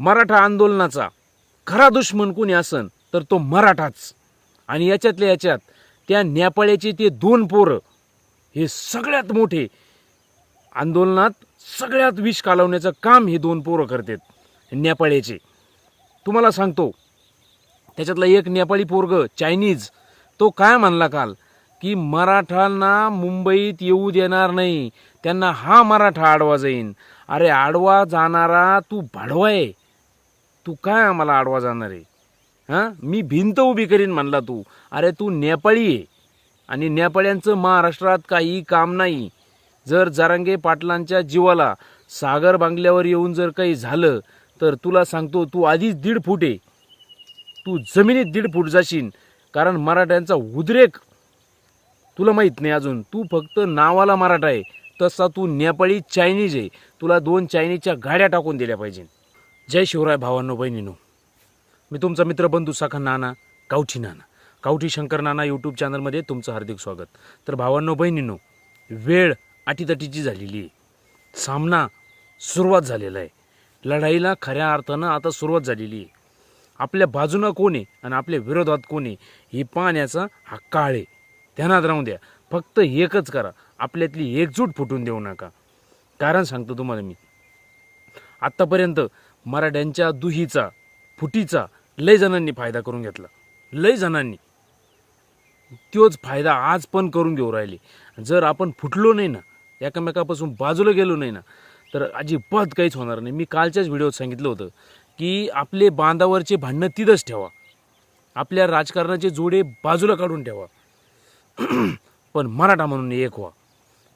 मराठा आंदोलनाचा. खरा दुश्मन कोणी असन तर तो मराठाच. आणि याच्यातल्या याच्यात त्या नेपाळ्याचे ते दोन पोरं हे सगळ्यात मोठे. आंदोलनात सगळ्यात विष कालवण्याचं काम हे दोन पोरं करतात नेपाळ्याचे तुम्हाला सांगतो त्याच्यातला एक नेपाळी पोरग चायनीज तो काय म्हणला काल? की मराठांना मुंबईत येऊ देणार नाही त्यांना हा मराठा आडवा जाईन. अरे आडवा जाणारा तू भाडवा आहे. तू काय आम्हाला आडवा जाणार आहे? हां? मी भिंत उभी करीन म्हणला तू. अरे तू नेपाळी आहे. आणि नेपाळ्यांचं महाराष्ट्रात काही काम नाही. जर जारांगे पाटलांच्या जीवाला सागर बांगल्यावर येऊन जर काही झालं तर तुला सांगतो तू आधीच दीड फूट आहे. तू जमिनीत दीड फूट जाशील कारण मराठ्यांचा उद्रेक. तुला माहीत नाही अजून तू फक्त नावाला मराठा आहे. तसा तू नेपाळी चायनीज आहे. तुला दोन चायनीजच्या गाड्या टाकून दिल्या पाहिजे जय शिवराय भावांनो बहिणीनो. मी तुमचा मित्रबंधू साखा नाना कावठी नाना. कावठी शंकर नाना यूट्यूब चॅनलमध्ये तुमचं हार्दिक स्वागत. तर भावांनो बहिणीनो वेळ अटीतटीची झालेली आहे. सामना सुरुवात झालेला आहे. लढाईला खऱ्या अर्थानं आता सुरुवात झालेली आहे. आपल्या बाजूनं कोण आहे आणि आपल्या विरोधात कोण आहे हे पाहण्याचा हा काळ आहे. ध्यानात राहून द्या. फक्त एकच करा. आपल्यातली एकजूट फुटून देऊ नका. कारण सांगतो तुम्हाला मी. आत्तापर्यंत मराठ्यांच्या दुहीचा फुटीचा लय जणांनी फायदा करून घेतला. लय जणांनी. तोच फायदा आज पण करून घेऊ राहिले. जर आपण फुटलो नाही ना एकामेकापासून बाजूला गेलो नाही ना तर अजिबात काहीच होणार नाही. मी कालच्याच व्हिडिओत सांगितलं होतं की आपले बांधावरचे भांडणं तिथंच ठेवा. आपल्या राजकारणाचे जोडे बाजूला काढून ठेवा. पण मराठा म्हणून एक व्हा.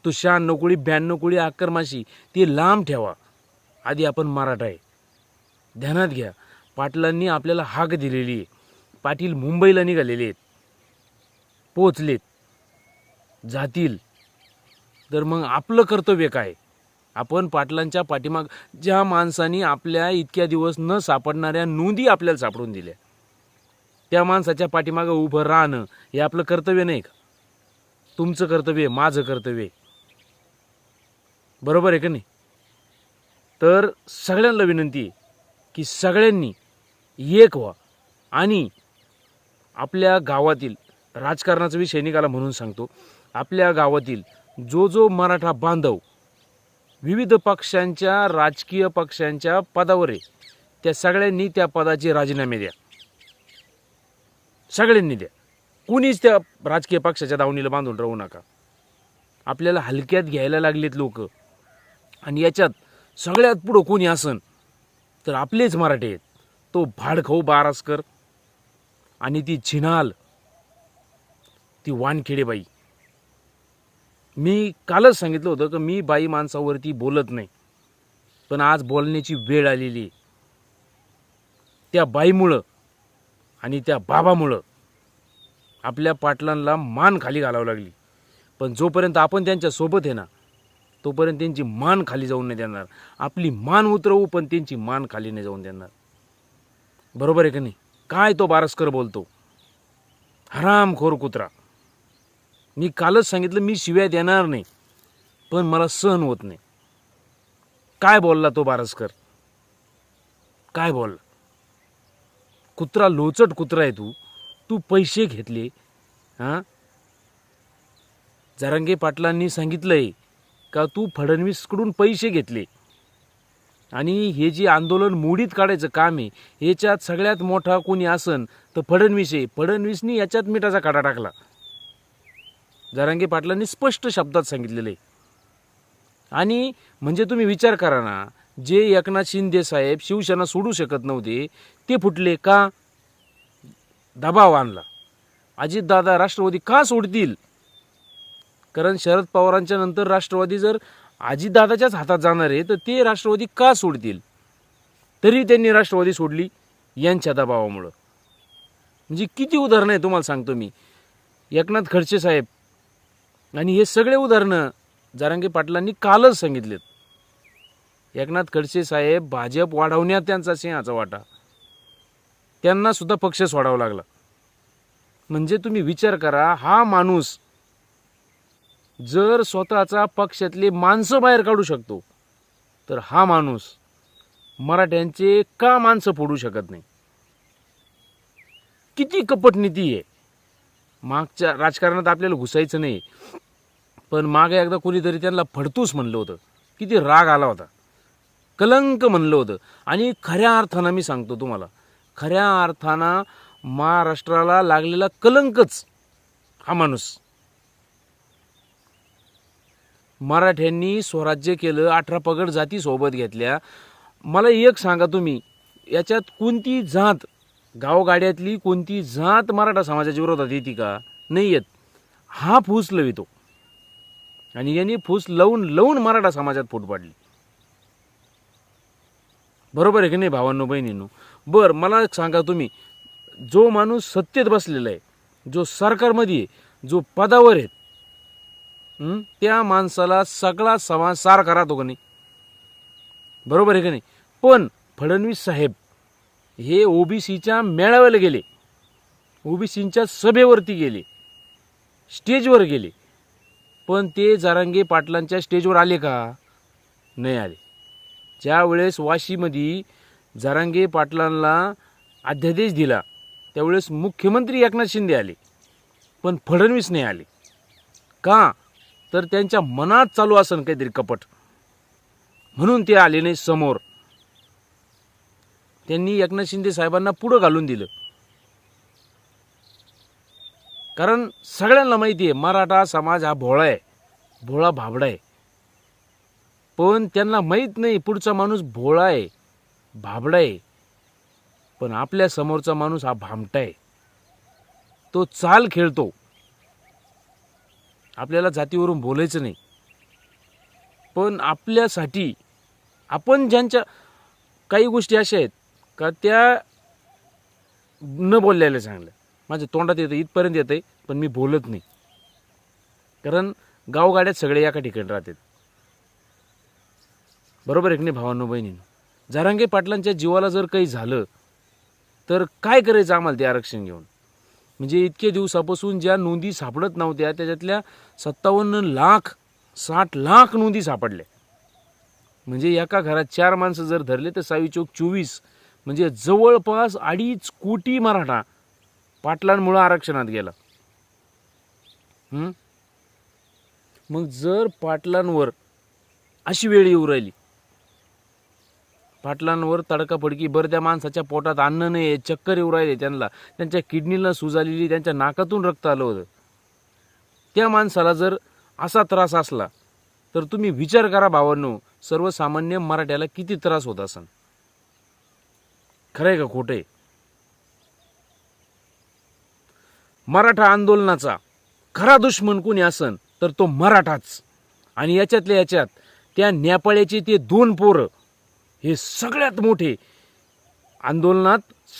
तो शहाण्णव कोळी ब्याण्णव कोळी आक्रमाशी ती लांब ठेवा. आधी आपण मराठा आहे. ध्यानात घ्या. पाटलांनी आपल्याला हाक दिलेली आहे. पाटील मुंबईला निघालेले आहेत. पोचलेत जातील. तर मग आपलं कर्तव्य काय? आपण पाटलांच्या पाठीमाग ज्या माणसांनी आपल्या इतक्या दिवस न सापडणाऱ्या नोंदी आपल्याला सापडून दिल्या. त्या माणसाच्या पाठीमागं उभं राहणं हे आपलं कर्तव्य नाही का? तुमचं कर्तव्य माझं कर्तव्य बरोबर आहे का नाही? तर सगळ्यांना विनंती आहे की सगळ्यांनी एक व्हा. आणि आपल्या गावातील राजकारणाचा विषय निघाला म्हणून सांगतो. आपल्या गावातील जो जो मराठा बांधव विविध पक्षांच्या राजकीय पक्षांच्या पदावर आहे त्या सगळ्यांनी त्या पदाचे राजीनामे द्या. सगळ्यांनी द्या. कुणीच त्या राजकीय पक्षाच्या दावणीला बांधून राहू नका. आपल्याला हलक्यात घ्यायला लागलेत लोक. आणि याच्यात सगळ्यात पुढं कोणी असन तर आपलेच मराठी आहेत. तो भाडखाऊ बारासकर आणि ती झिनाल ती वानखेडेबाई. मी कालच सांगितलं होतं की मी बाई माणसावरती बोलत नाही पण आज बोलण्याची वेळ आलेली आहे. त्या बाईमुळं आणि त्या बाबामुळं आपल्या पाटलांना मान खाली घालावं लागली. पण जोपर्यंत आपण त्यांच्यासोबत आहे ना तोपर्यंत त्यांची मान खाली जाऊन नाही देणार. आपली मान उतरवू पण त्यांची मान खाली नाही जाऊन देणार. बरोबर आहे का नाही? काय तो बारसकर बोलतो? हरामखोर कुत्रा. मी कालच सांगितलं मी शिव्या देणार नाही पण मला सहन होत नाही. काय बोलला तो बारसकर? काय बोलला? कुत्रा लोचट कुत्रा आहे तू. तू पैसे घेतले हां? जरांगे पाटलांनी सांगितलंय का तू फडणवीसकडून पैसे घेतले? आणि हे जे आंदोलन मोडीत काढायचं काम आहे याच्यात सगळ्यात मोठा कोणी असन तर फडणवीस आहे. फडणवीसनी याच्यात मिठाचा काटा टाकला. जरांगे पाटलांनी स्पष्ट शब्दात सांगितलेलं. आहे आणि म्हणजे तुम्ही विचार करा ना जे एकनाथ शिंदे साहेब शिवसेना सोडू शकत नव्हते ते फुटले का? दबाव आणला. अजितदादा राष्ट्रवादी का सोडतील? कारण शरद पवारांच्या नंतर राष्ट्रवादी जर आजीदादाच्याच हातात जाणार आहे तर ते राष्ट्रवादी का सोडतील? तरी त्यांनी राष्ट्रवादी सोडली यांच्या दबावामुळं. म्हणजे किती उदाहरणं आहे तुम्हाला सांगतो मी. एकनाथ खडसे साहेब आणि हे सगळे उदाहरणं जारांगे पाटलांनी कालच सांगितलेत. एकनाथ खडसे साहेब भाजप वाढवण्यात त्यांचा सिंहाचा वाटा. त्यांना सुद्धा पक्ष सोडावा लागला. म्हणजे तुम्ही विचार करा हा माणूस जर स्वतःचा पक्षातली माणसं बाहेर काढू शकतो तर हा माणूस मराठ्यांचे का माणसं फोडू शकत नाही? किती कपट नीती आहे. मागच्या राजकारणात आपल्याला घुसायचं नाही. पण मागे एकदा कोणीतरी त्यांना फडतूस म्हणलं होतं. किती राग आला होता. कलंक म्हणलं होतं. आणि खऱ्या अर्थानं मी सांगतो तुम्हाला खऱ्या अर्थानं महाराष्ट्राला लागलेला कलंकच हा माणूस मराठ्यांनी स्वराज्य केलं अठरा पगड जाती सोबत घेतल्या. मला एक सांगा तुम्ही याच्यात कोणती जात गावगाड्यातली कोणती जात मराठा समाजाच्या विरोधात येते का? नाही येत. हा फूस लवितो. आणि यांनी फूस लावून लावून मराठा समाजात फूट पाडली. बरोबर आहे की नाही भावांनो बहिणींनो? बरं मला एक सांगा तुम्ही जो माणूस सत्तेत बसलेला आहे जो सरकारमध्ये आहे जो पदावर आहे हं? त्या माणसाला सगळा समाज करा तो का नाही बरोबर आहे का नाही? पण फडणवीस साहेब हे ओबीसीच्या मेळाव्याला गेले. ओबीसींच्या सभेवरती गेले. स्टेजवर गेले. पण ते जारांगे पाटलांच्या स्टेजवर आले का? नाही आले. ज्यावेळेस वाशीमध्ये जारांगे पाटलांना अध्यादेश दिला त्यावेळेस मुख्यमंत्री एकनाथ शिंदे आले. पण फडणवीस नाही आले. का? तर त्यांच्या मनात चालू असन काहीतरी कपट. म्हणून ते आले नाही समोर. त्यांनी एकनाथ शिंदे साहेबांना पुढं घालून दिलं. कारण सगळ्यांना माहिती आहे मराठा समाज हा भोळा आहे. भोळा भाबडा आहे. पण त्यांना माहीत नाही पुढचा माणूस भोळा आहे भाबडा आहे. पण आपल्या समोरचा माणूस हा भामटा आहे. तो चाल खेळतो. आपल्याला जातीवरून बोलायचं नाही. पण आपल्यासाठी आपण ज्यांच्या काही गोष्टी अशा आहेत का त्या न बोललेल्या चांगल्या. माझ्या तोंडात येतं इथपर्यंत येतं पण मी बोलत नाही. कारण गावगाड्यात सगळे एका ठिकाणी राहतात. बरोबर आहे की नाही भावांनो बहिणींनो? जारांगे पाटलांच्या जीवाला जर काही झालं तर काय करायचं आम्हाला ते आरक्षण घेऊन? म्हणजे इतके दिवसापासून ज्या नोंदी सापडत नव्हत्या त्याच्यातल्या सत्तावन्न लाख साठ लाख नोंदी सापडल्या. म्हणजे एका घरात चार माणसं जर धरले तर सावी चौक चोवीस म्हणजे जवळपास अडीच कोटी मराठा पाटलांमुळं आरक्षणात गेला. मग जर पाटलांवर अशी वेळ येऊ राहिली पाटलांवर तडकाफडकी बरं त्या माणसाच्या पोटात अन्न नाही चक्कर येऊ राहिले त्यांना. त्यांच्या किडनीला सूज आलेली त्यांच्या नाकातून रक्त आलं होतं. त्या माणसाला जर असा त्रास असला तर तुम्ही विचार करा भावांनो सर्वसामान्य मराठ्याला किती त्रास होत असन? खरंय का खोटं आहे मराठा आंदोलनाचा खरा दुश्मन कोणी असन तर तो मराठाच. आणि याच्यातल्या याच्यात त्या नेपाळ्याचे ते दोन पोरं हे सगळ्यात मोठे. आंदोलनात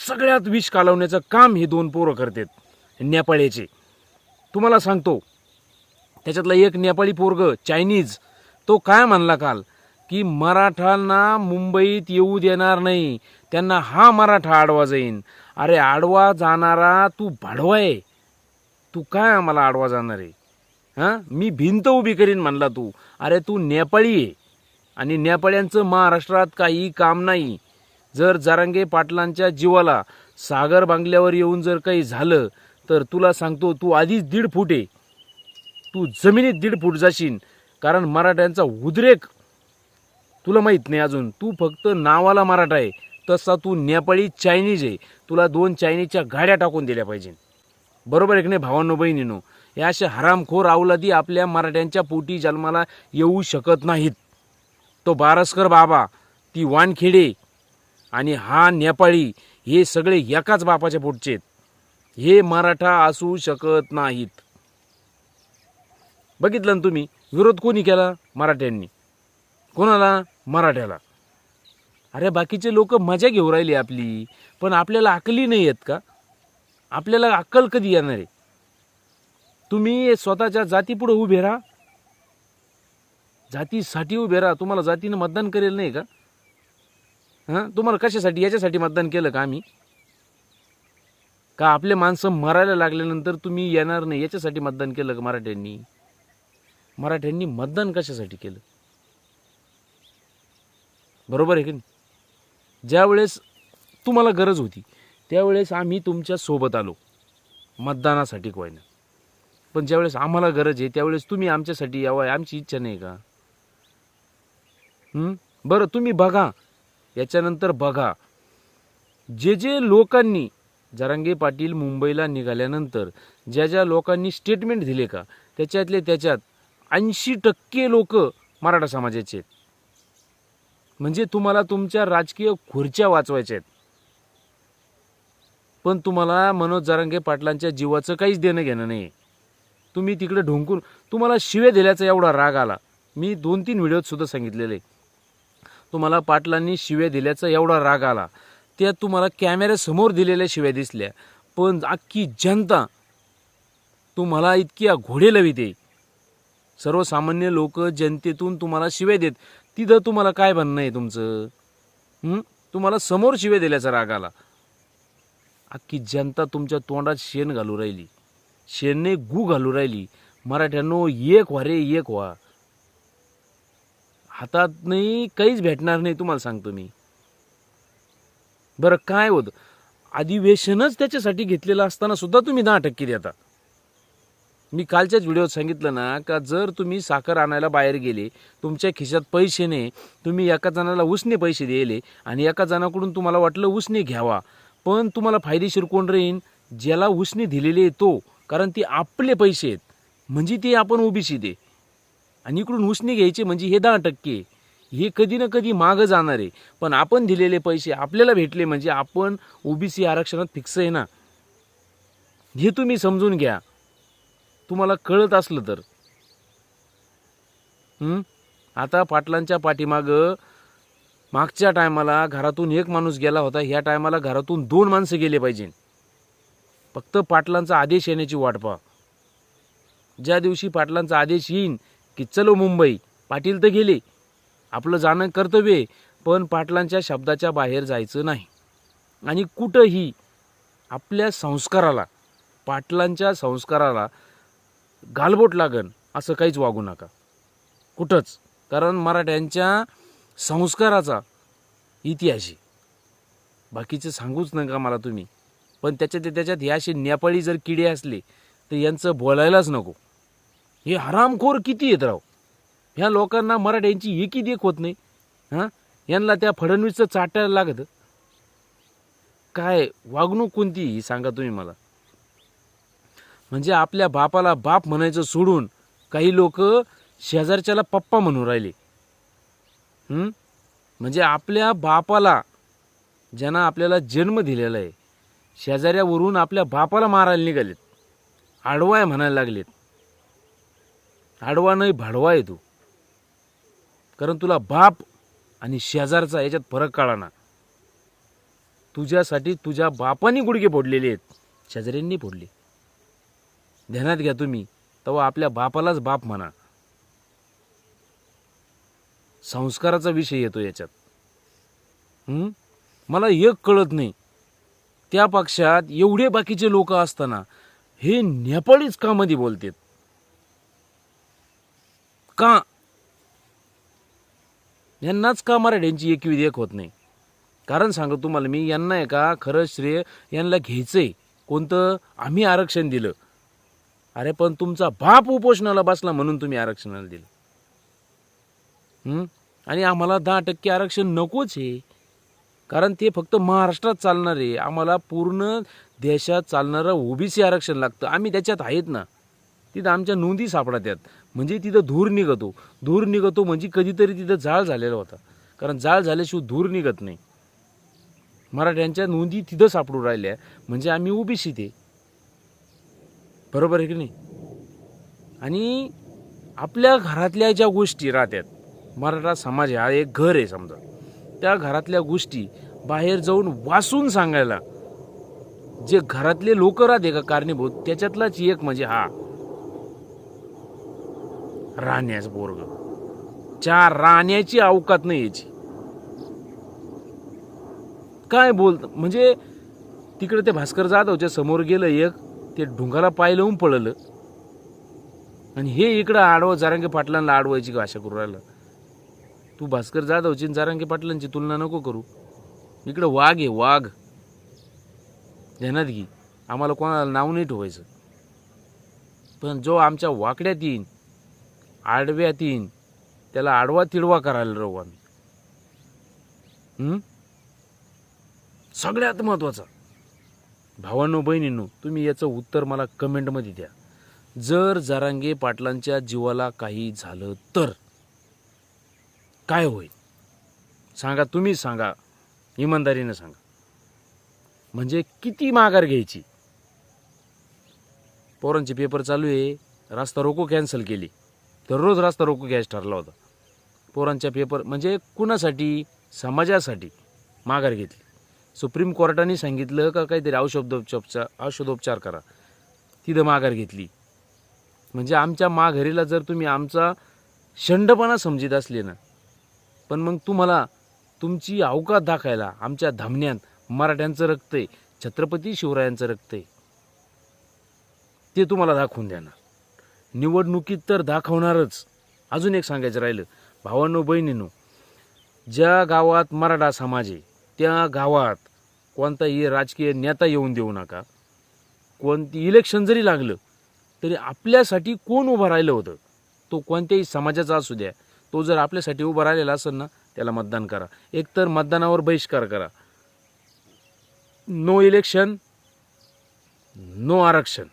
सगळ्यात विष कालवण्याचं काम हे दोन पोरं करतात नेपाळ्याचे तुम्हाला सांगतो त्याच्यातला एक नेपाळी पोरग चायनीज तो काय म्हणला काल? की मराठांना मुंबईत येऊ देणार नाही त्यांना हा मराठा आडवा जाईन. अरे आडवा जाणारा तू भाडवा आहे. तू काय आम्हाला आडवा जाणार आहे? हां? मी भिंत उभी करीन म्हणला तू. अरे तू नेपाळी आहे. आणि नेपाळ्यांचं महाराष्ट्रात काही काम नाही. जर जारांगे पाटलांच्या जीवाला सागर बांगल्यावर येऊन जर काही झालं तर तुला सांगतो तू आधीच दीड फूट आहे तू जमिनीत दीड फूट जाशील कारण मराठ्यांचा उद्रेक. तुला माहीत नाही अजून तू फक्त नावाला मराठा आहे तसा तू नेपाळी चायनीज आहे तुला दोन चायनीजच्या गाड्या टाकून दिल्या पाहिजे बरोबर एक नाही भावांनो बहिणीनो? या अशा हरामखोर अवलादी आपल्या मराठ्यांच्या पोटी जन्माला येऊ शकत नाहीत. तो बारसकर बाबा ती वानखेडे आणि हा नेपाळी हे सगळे एकाच बापाच्या पोटचे आहेत हे मराठा असू शकत नाहीत. बघितलं ना तुम्ही? विरोध कोणी केला? मराठ्यांनी. कोणाला? मराठ्याला. अरे बाकीचे लोक मजा घेऊ राहिली आपली पण आपल्याला अकली नाही आहेत का? आपल्याला अक्कल कधी येणार आहे? तुम्ही स्वतःच्या जातीपुढे उभे राहा. जातीसाठी उभे राहा. तुम्हाला जातीनं मतदान करेल नाही का? हां? तुम्हाला कशासाठी? याच्यासाठी मतदान केलं का आम्ही? का आपले माणसं मरायला लागल्यानंतर तुम्ही येणार नाही? याच्यासाठी मतदान केलं का मराठ्यांनी? मराठ्यांनी मतदान कशासाठी केलं? बरोबर आहे की नाही? ज्यावेळेस तुम्हाला गरज होती त्यावेळेस आम्ही तुमच्यासोबत आलो. मतदानासाठी कोयना. पण ज्यावेळेस आम्हाला गरज आहे त्यावेळेस तुम्ही आमच्यासाठी यावं आमची इच्छा नाही का? बरं तुम्ही बघा. याच्यानंतर बघा. जे जे लोकांनी जरांगे पाटील मुंबईला निघाल्यानंतर ज्या ज्या लोकांनी स्टेटमेंट दिले का त्याच्यातले त्याच्यात ऐंशी टक्के लोक मराठा समाजाचे आहेत. म्हणजे तुम्हाला तुमच्या राजकीय खुर्च्या वाचवायच्या आहेत. पण तुम्हाला मनोज जरांगे पाटलांच्या जीवाचं काहीच देणं घेणं नाही तुम्ही तिकडे ढोंकून तुम्हाला शिवे दिल्याचा एवढा राग आला. मी दोन तीन व्हिडिओत सुद्धा सांगितलेले. तुम्हाला पाटलांनी शिव्या दिल्याचा एवढा राग आला. त्या तुम्हाला कॅमेऱ्यासमोर दिलेल्या शिव्या दिसल्या. पण अख्खी जनता तुम्हाला इतकी घोडे लविते. सर्वसामान्य लोक जनतेतून तुम्हाला शिव्या देत. तिथं तुम्हाला काय म्हणणं आहे तुमचं? तुम्हाला समोर शिव्या दिल्याचा राग आला. अख्खी जनता तुमच्या तोंडात शेण घालू राहिली. शेणने गू घालू राहिली. मराठ्यांनो एक व्हा रे एक व्हा. हातात नाही काहीच भेटणार नाही तुम्हाला सांगतो मी. बरं काय होतं? अधिवेशनच त्याच्यासाठी घेतलेलं असताना सुद्धा तुम्ही दहा टक्के देता. मी कालच्याच व्हिडिओत सांगितलं ना का जर तुम्ही साखर आणायला बाहेर गेले तुमच्या खिशात पैसे नाही तुम्ही एका जणाला उसने पैसे दिले आणि एका जणाकडून तुम्हाला वाटलं उसने घ्यावा पण तुम्हाला फायदेशीर कोण राहीन? ज्याला उसने दिलेले तो कारण ते आपले पैसे आहेत. म्हणजे ते आपण ओबीसी दे. आणि इकडून उसने घ्यायचे म्हणजे हे दहा टक्के. हे कधी ना कधी मागं जाणार आहे. पण आपण दिलेले पैसे आपल्याला भेटले म्हणजे आपण ओबीसी आरक्षणात फिक्स आहे ना. हे तुम्ही समजून घ्या. तुम्हाला कळत असलं तर. आता पाटलांच्या पाठीमागं मागच्या टायमाला घरातून एक माणूस गेला होता. ह्या टायमाला घरातून दोन माणसं गेले पाहिजे. फक्त पाटलांचा आदेश येण्याची वाट पहा. ज्या दिवशी पाटलांचा आदेश येईन की चलो मुंबई. पाटील तर गेले. आपलं जाणं कर्तव्य आहे पण पाटलांच्या शब्दाच्या बाहेर जायचं नाही. आणि कुठंही आपल्या संस्काराला पाटलांच्या संस्काराला गालबोट लागन असं काहीच वागू नका. कुठंच. कारण मराठ्यांच्या संस्काराचा इतिहास आहे. बाकीचं सांगूच नका मला तुम्ही. पण त्याच्यात त्याच्यात हे असे नेपाळी जर किडे असले तर यांचं बोलायलाच नको. हे हरामखोर किती येत राव? ह्या लोकांना मराठ्यांची एकी देख होत नाही. हां? यांना त्या फडणवीसचं चाटायला लागत. काय वागणूक कोणती ही? सांगा तुम्ही मला. म्हणजे आपल्या बापाला बाप म्हणायचं सोडून काही लोक शेजारच्याला पप्पा म्हणून राहिले. म्हणजे आपल्या बापाला ज्यांना आपल्याला जन्म दिलेला आहे शेजाऱ्यावरून आपल्या बापाला मारायला निघालेत. आडवाय म्हणायला लागलेत. आडवा नाही भाडवा आहे तू. कारण तुला बाप आणि शेजारचा याच्यात फरक काळा ना. तुझ्यासाठी तुझ्या बापानी गुडघे फोडलेले आहेत शेजाऱ्यांनी फोडले. ध्यानात घ्या तुम्ही तेव्हा आपल्या बापालाच बाप म्हणा. संस्काराचा विषय येतो याच्यात. मला एक कळत नाही. त्या पक्षात एवढे बाकीचे लोक असताना हे नेपाळीच का बोलतात. का? यांनाच का मराठ्यांची एक एक होत नाही? कारण सांगतो तुम्हाला मी यांना आहे का खरं श्रेय यांना घ्यायचंय. कोणतं? आम्ही आरक्षण दिलं. अरे पण तुमचा बाप उपोषणाला बसला म्हणून तुम्ही आरक्षणाला दिलं. आणि आम्हाला दहा टक्के आरक्षण नकोच आहे कारण ते फक्त महाराष्ट्रात चालणार आहे. आम्हाला पूर्ण देशात चालणारं ओबीसी आरक्षण लागतं. आम्ही त्याच्यात आहेत ना. तिथं आमच्या नोंदी सापडतात. म्हणजे तिथं धूर निघतो. धूर निघतो म्हणजे कधीतरी तिथं जाळ झालेला होता. कारण जाळ झाल्याशिवाय धूर निघत नाही. मराठ्यांच्या नोंदी तिथं सापडून राहिल्या. म्हणजे आम्ही ओबीसी ते बरोबर आहे की नाही? आणि आपल्या घरातल्या ज्या गोष्टी राहतात मराठा समाज हा एक घर आहे समजा. त्या घरातल्या गोष्टी बाहेर जाऊन वाचून सांगायला जे घरातले लोक राहते का कारणीभूत त्याच्यातलाच एक म्हणजे हा. राहण्यास बोरग चार राहण्याची अवकात नाही याची. काय बोल म्हणजे तिकडे ते भास्कर जाधवच्या समोर गेलं एक ते ढुंगाला पाय लावून पळलं. आणि हे इकडं आडवं जारांगे पाटलांना आडवायची भाषा करू राहिलं? तू भास्कर जाधवची आणि जारांगे पाटलांची तुलना नको करू. इकडं वाघ आहे वाघ. ध्यानात घे. आम्हाला कोणाला नाव नाही ठेवायचं. पण जो आमच्या वाकड्यात येईन आडव्यात येईन त्याला आडवा तिडवा करायला राहू आम्ही. सगळ्यात महत्त्वाचा भावांनो बहिणींनो तुम्ही याचं उत्तर मला कमेंटमध्ये द्या. जर जारांगे पाटलांच्या जीवाला काही झालं तर काय होईल? सांगा तुम्ही सांगा. इमानदारीनं सांगा. म्हणजे किती माघार घ्यायची? पोरांचे पेपर चालू आहे. रास्ता रोको कॅन्सल केली. दररोज रास्ता रोको घ्यायचा ठरला होता. पोरांच्या पेपर म्हणजे कुणासाठी? समाजासाठी माघार घेतली. सुप्रीम कोर्टाने सांगितलं का काहीतरी औषधोपचार औषधोपचार करा. तिथं माघार घेतली. म्हणजे आमच्या माघारीला जर तुम्ही आमचा शंडपणा समजित असले ना पण मग तुम्हाला तुमची अवकात दाखायला आमच्या धामण्यात मराठ्यांचं रक्त आहे छत्रपती शिवरायांचं रक्त आहे ते तुम्हाला दाखवून देणार. निवडणुकीत तर दाखवणारच. अजून एक सांगायचं राहिलं. भावांनो बहिणींनो ज्या गावात मराठा समाज आहे त्या गावात कोणताही राजकीय नेता येऊन देऊ नका. कोणती इलेक्शन जरी लागलं तरी आपल्यासाठी कोण उभं राहिलं होतं? तो कोणत्याही समाजाचा असू द्या. तो जर आपल्यासाठी उभा राहिलेला असेल ना त्याला मतदान करा. एकतर मतदानावर बहिष्कार करा. नो इलेक्शन नो आरक्षण.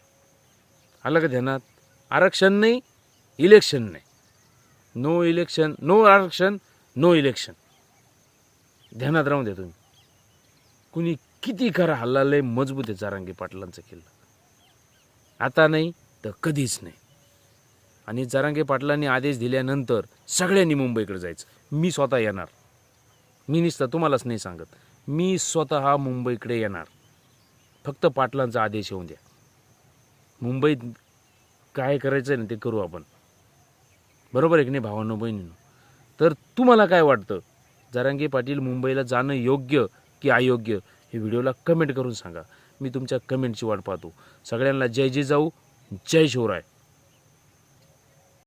आलं का ध्यानात? आरक्षण नाही इलेक्शन नाही. नो इलेक्शन नो आरक्षण नो इलेक्शन ध्यानात राहून द्या तुम्ही. कुणी किती खरं हल्ला लय मजबूत आहे जारांगी पाटलांचा किल्ला आता नाही तर कधीच नाही. आणि जारांगे पाटलांनी आदेश दिल्यानंतर सगळ्यांनी मुंबईकडे जायचं. मी स्वतः येणार. मी नुसतं तुम्हालाच नाही सांगत. मी स्वतः मुंबईकडे येणार. फक्त पाटलांचा आदेश येऊन द्या. मुंबईत काय करायचं आहे ना ते करू आपण. बरोबर आहे की नाही भावांनो बहिणींनो? तर तुम्हाला काय वाटतं? जारांगे पाटील मुंबईला जाणं योग्य की अयोग्य? हे व्हिडिओला कमेंट करून सांगा. मी तुमच्या कमेंटची वाट पाहतो. सगळ्यांना जय जय जाऊ जय शिवराय.